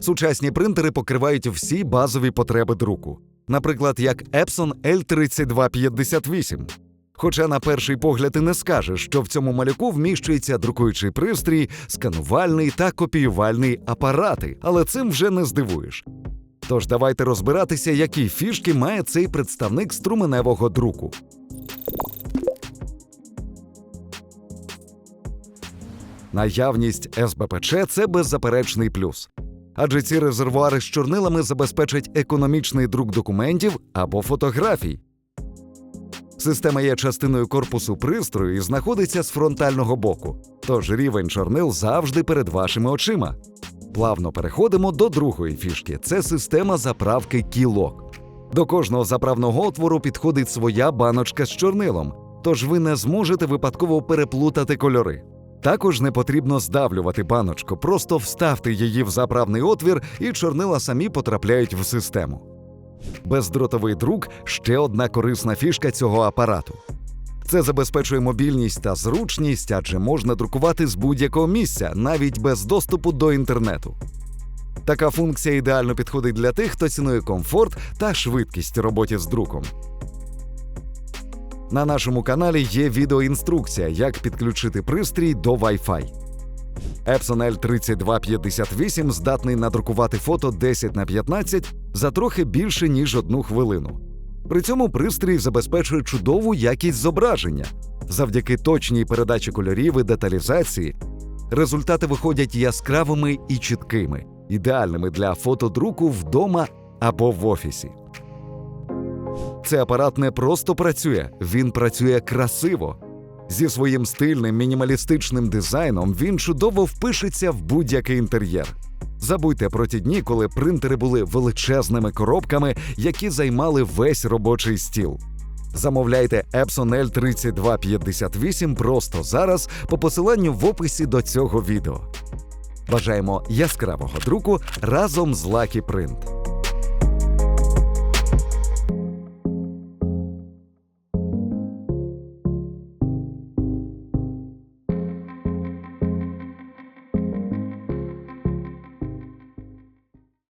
Сучасні принтери покривають всі базові потреби друку, наприклад, як Epson L3258. Хоча на перший погляд і не скажеш, що в цьому малюку вміщується друкуючий пристрій, сканувальний та копіювальний апарати, але цим вже не здивуєш. Тож давайте розбиратися, які фішки має цей представник струменевого друку. Наявність СБПЧ це беззаперечний плюс. Адже ці резервуари з чорнилами забезпечать економічний друк документів або фотографій. Система є частиною корпусу пристрою і знаходиться з фронтального боку, тож рівень чорнил завжди перед вашими очима. Плавно переходимо до другої фішки це система заправки кілок. До кожного заправного отвору підходить своя баночка з чорнилом, тож ви не зможете випадково переплутати кольори. Також не потрібно здавлювати баночку, просто вставте її в заправний отвір, і чорнила самі потрапляють в систему. Бездротовий друк ще одна корисна фішка цього апарату. Це забезпечує мобільність та зручність, адже можна друкувати з будь-якого місця, навіть без доступу до інтернету. Така функція ідеально підходить для тих, хто цінує комфорт та швидкість у роботі з друком. На нашому каналі є відеоінструкція, як підключити пристрій до Wi-Fi. Epson L3258 здатний надрукувати фото 10 на 15 за трохи більше ніж одну хвилину. При цьому пристрій забезпечує чудову якість зображення. Завдяки точній передачі кольорів і деталізації результати виходять яскравими і чіткими, ідеальними для фотодруку вдома або в офісі. Цей апарат не просто працює, він працює красиво. Зі своїм стильним мінімалістичним дизайном він чудово впишеться в будь-який інтер'єр. Забудьте про ті дні, коли принтери були величезними коробками, які займали весь робочий стіл. Замовляйте Epson L3258 просто зараз по посиланню в описі до цього відео. Бажаємо яскравого друку разом з Lucky Print.